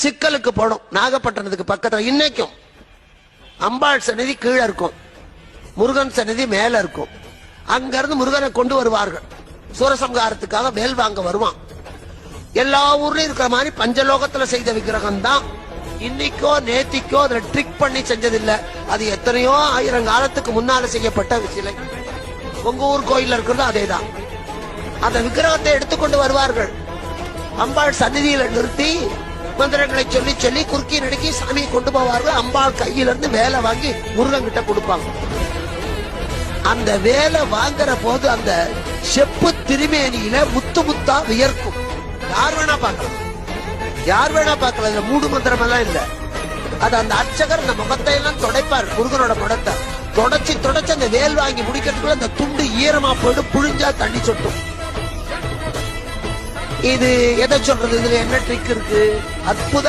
சிக்கலுக்கு போடும் நாகப்பட்டினத்துக்கு பக்கத்துல இன்னைக்கும் அம்பாள் சன்னதி கீழே இருக்கும். முருகன் சன்னதி மேல இருக்கும். அங்க இருந்து முருகனை கொண்டு வருவார்கள். சூரசம்ஹாரத்துக்காக மேல் வாங்க வருவான். எல்லா ஊர்லயும் இருக்கிற மாதிரி பஞ்சலோகத்துல செய்த விக்கிரகம் தான் இன்னைக்கோ நேத்திக்கோ அதை ட்ரிக் பண்ணி செஞ்சதில்ல. அது எத்தனையோ ஆயிரம் காலத்துக்கு முன்னால செய்யப்பட்ட சிலை உங்க ஊர் கோயில்ல இருக்கிறது அதேதான். அந்த விக்கிரகத்தை எடுத்துக்கொண்டு வருவார்கள். அம்பாள் சந்நிதியில நிறுத்தி மந்திரங்களை சொல்லி சொல்லி குறுக்கி நடுக்கி சாமியை கொண்டு போவார்கள். அம்பாள் கையில இருந்து வேலை வாங்கி முருகன் கிட்ட கொடுப்பாங்க. அந்த வேலை வாங்குற போது அந்த செப்பு திருமேனியில முத்து முத்தா வியர்க்கும். யார் வேணா பார்க்கலாம். யார் வேணா பார்க்கலாம். இந்த மூடு மந்திரம் எல்லாம் இல்ல. அது அந்த அர்ச்சகர் அந்த முகத்தை எல்லாம் துடைப்பார் முருகனோட முடத்தை தொடச்சி தொடச்சி அந்த வேல் வாங்கி முடிக்கிறதுக்குள்ள அந்த துண்டு ஈரமா போயிடும் புழிஞ்சா தண்ணி சொட்டும். இது எதை சொல்றது? இதுல என்ன ட்ரிக் இருக்கு? அற்புத